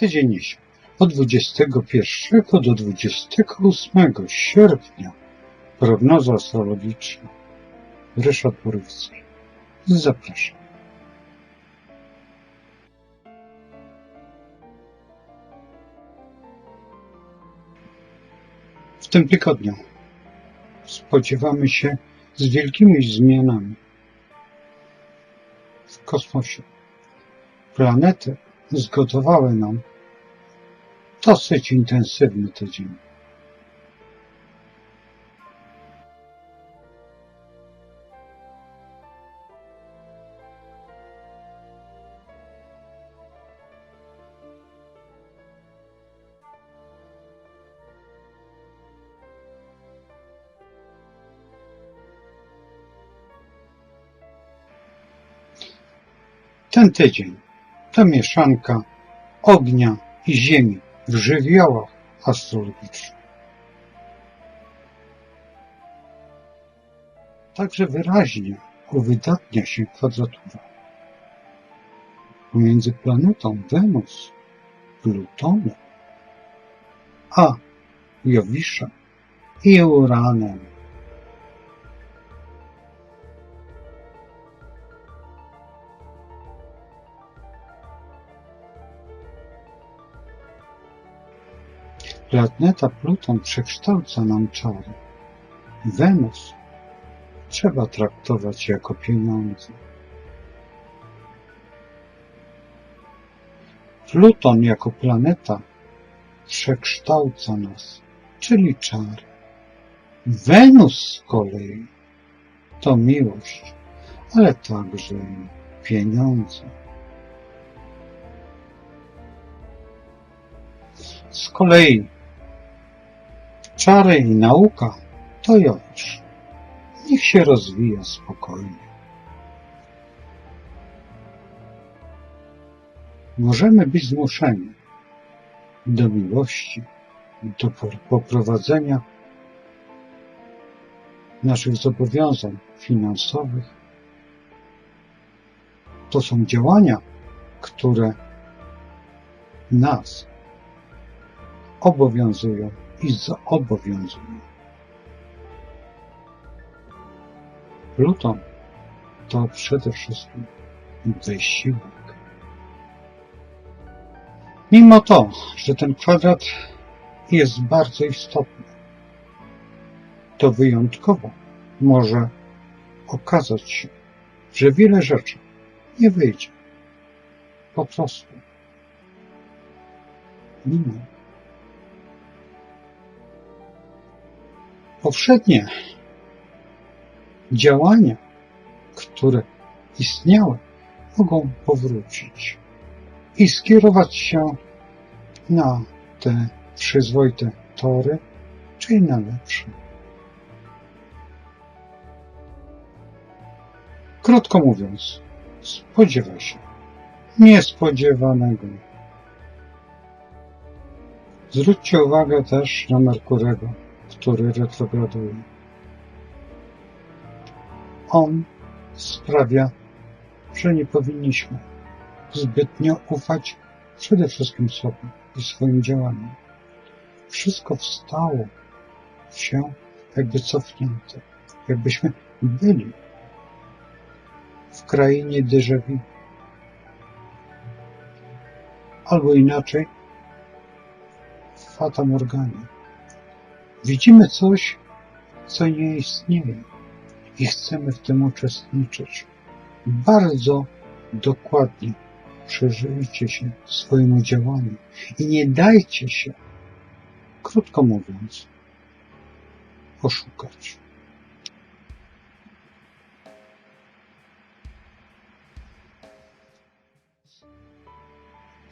Tydzień od 21 do 28 sierpnia. Prognoza astrologiczna. Ryszard Borowski. Zapraszam. W tym tygodniu spodziewamy się z wielkimi zmianami w kosmosie. Planety zgotowały nam dosyć intensywny tydzień. Ten tydzień to mieszanka ognia i ziemi w żywiołach astrologicznych. Także wyraźnie uwydatnia się kwadratura pomiędzy planetą Wenus, Plutonem, a Jowiszem i Uranem. Planeta Pluton przekształca nam czary. Wenus trzeba traktować jako pieniądze. Pluton jako planeta przekształca nas, czyli czary. Wenus z kolei to miłość, ale także pieniądze. Z kolei czary i nauka to Jowisz. Niech się rozwija spokojnie. Możemy być zmuszeni do miłości, do poprowadzenia naszych zobowiązań finansowych. To są działania, które nas obowiązują i zobowiązują. Pluton to przede wszystkim wysiłek. Mimo to, że ten kwadrat jest bardzo istotny, to wyjątkowo może okazać się, że wiele rzeczy nie wyjdzie. Po prostu. Mimo. Powszednie działania, które istniały, mogą powrócić i skierować się na te przyzwoite tory, czyli na lepsze. Krótko mówiąc, spodziewaj się niespodziewanego. Zwróćcie uwagę też na Merkurego, który retrograduje. On sprawia, że nie powinniśmy zbytnio ufać przede wszystkim sobie i swoim działaniom. Wszystko wstało się jakby cofnięte, jakbyśmy byli w krainie déjà vu. Albo inaczej, w Fata Morganie. Widzimy coś, co nie istnieje i chcemy w tym uczestniczyć. Bardzo dokładnie przyjrzyjcie się swojemu działaniu i nie dajcie się, krótko mówiąc, oszukać.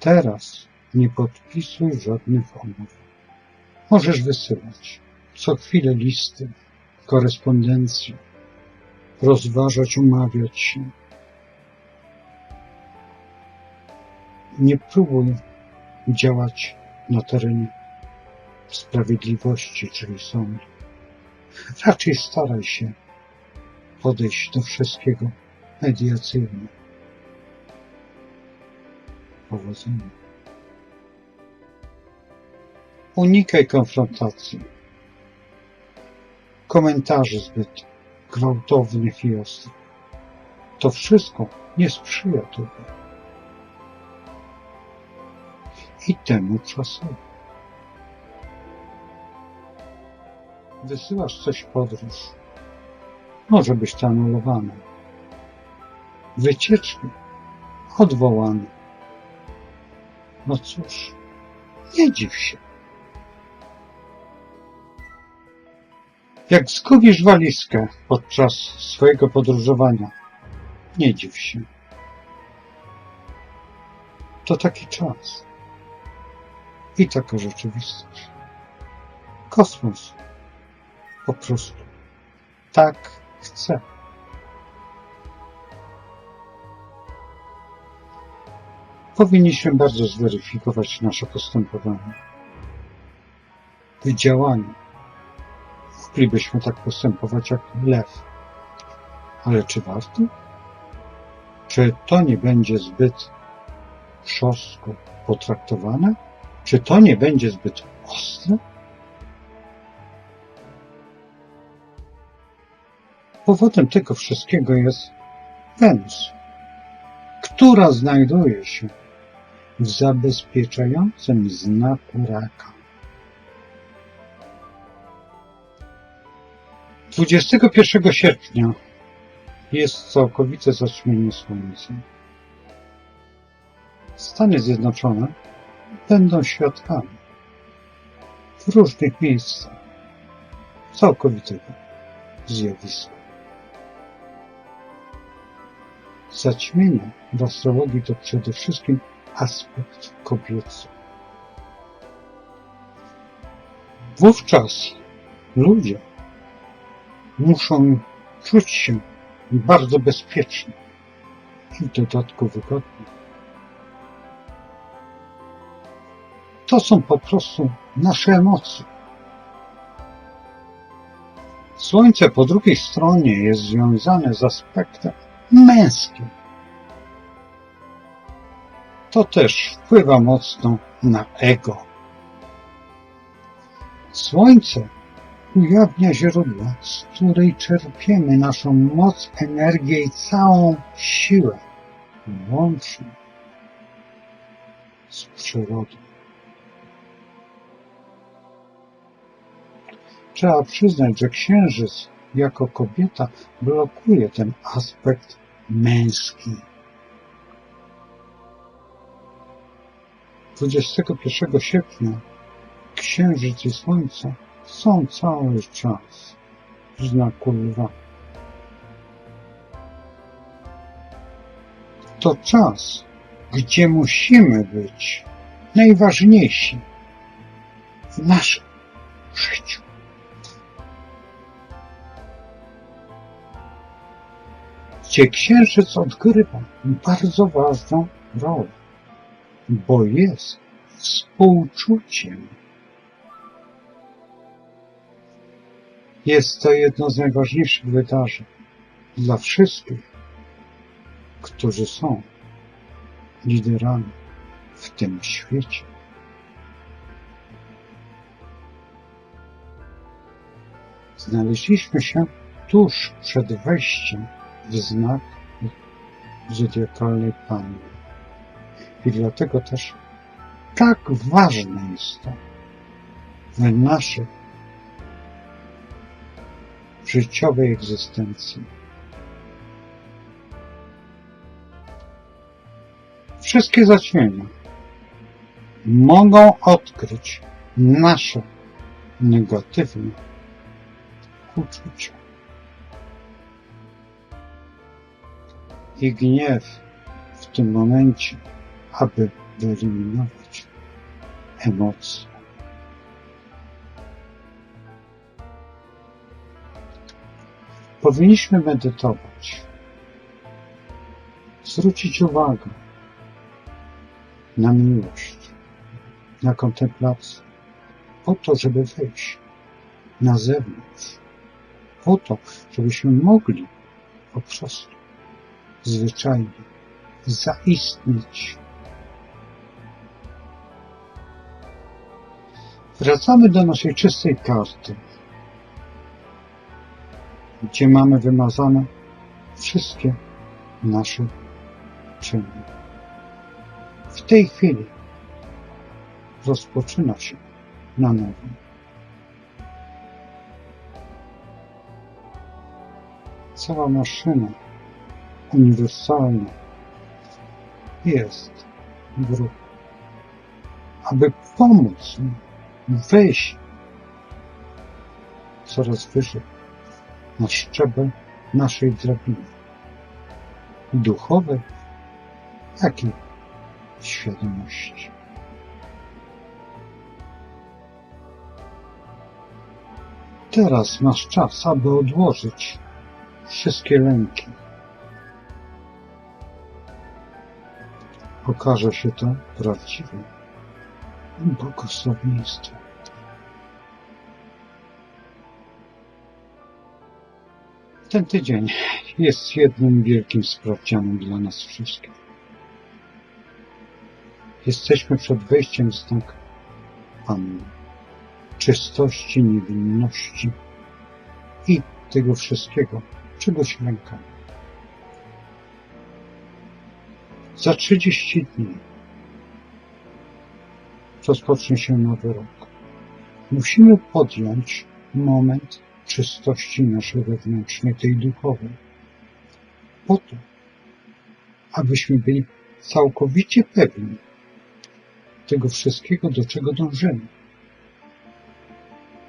Teraz nie podpisuj żadnych umów. Możesz wysyłać co chwilę listy, korespondencję, rozważać, umawiać się. Nie próbuj działać na terenie sprawiedliwości, czyli sądu. Raczej staraj się podejść do wszystkiego mediacyjnie. Powodzenia. Unikaj konfrontacji, komentarzy zbyt gwałtownych i ostrych. To wszystko nie sprzyja tobie. I temu czasowi. Wysyłasz coś w podróż. Może być to anulowane. Wycieczki odwołane. No cóż, nie dziw się. Jak zgubisz walizkę podczas swojego podróżowania, nie dziw się. To taki czas. I taka rzeczywistość. Kosmos. Po prostu. Tak chce. Powinniśmy bardzo zweryfikować nasze postępowanie. W działaniu. Moglibyśmy tak postępować jak lew. Ale czy warto? Czy to nie będzie zbyt szorstko potraktowane? Czy to nie będzie zbyt ostre? Powodem tego wszystkiego jest Wenus, która znajduje się w zabezpieczającym znaku raka. 21 sierpnia jest całkowite zaćmienie Słońca. Stany Zjednoczone będą świadkami w różnych miejscach całkowitego zjawiska. Zaćmienie w astrologii to przede wszystkim aspekt kobiecy. Wówczas ludzie muszą czuć się bardzo bezpiecznie i w dodatku wygodnie. To są po prostu nasze emocje. Słońce po drugiej stronie jest związane z aspektem męskim. To też wpływa mocno na ego. Słońce ujawnia źródło, z której czerpiemy naszą moc, energię i całą siłę, łącznie z przyrodą. Trzeba przyznać, że księżyc jako kobieta blokuje ten aspekt męski. 21 sierpnia księżyc i słońce są cały czas lwa. To czas, gdzie musimy być najważniejsi w naszym życiu. Gdzie księżyc odgrywa bardzo ważną rolę, bo jest współczuciem. Jest to jedno z najważniejszych wydarzeń dla wszystkich, którzy są liderami w tym świecie. Znaleźliśmy się tuż przed wejściem w znak zodiakalnej Panny. I dlatego też tak ważne jest to w naszej życiowej egzystencji. Wszystkie zaćmienia mogą odkryć nasze negatywne uczucia. I gniew w tym momencie, aby wyeliminować emocje. Powinniśmy medytować, zwrócić uwagę na miłość, na kontemplację, po to, żeby wyjść na zewnątrz, po to, żebyśmy mogli po prostu zwyczajnie zaistnieć. Wracamy do naszej czystej karty, gdzie mamy wymazane wszystkie nasze czyny. W tej chwili rozpoczyna się na nowo. Cała maszyna uniwersalna jest w ruchu, aby pomóc wejść coraz wyżej na szczebel naszej drabiny duchowej, jak i świadomości. Teraz masz czas, aby odłożyć wszystkie lęki. Okaże się to prawdziwe błogosławieństwo. Ten tydzień jest jednym wielkim sprawdzianem dla nas wszystkich. Jesteśmy przed wejściem w znak Panny, czystości, niewinności i tego wszystkiego, czego się lękamy. Za 30 dni rozpocznie się nowy rok. Musimy podjąć moment czystości naszej wewnętrznej, tej duchowej, po to, abyśmy byli całkowicie pewni tego wszystkiego, do czego dążymy.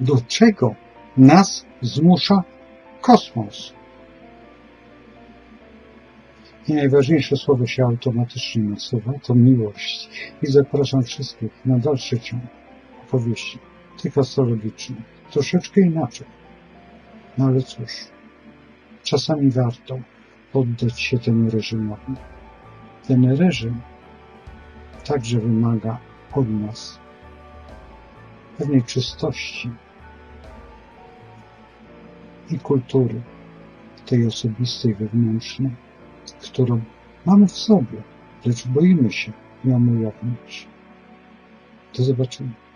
Do czego nas zmusza kosmos. I najważniejsze słowo się automatycznie nasuwa, to miłość. I zapraszam wszystkich na dalszy ciąg opowieści, tych astrologicznych, troszeczkę inaczej. No ale cóż, czasami warto poddać się temu reżimowi. Ten reżim także wymaga od nas pewnej czystości i kultury, tej osobistej, wewnętrznej, którą mamy w sobie, lecz boimy się ją ujawnić. Do zobaczenia.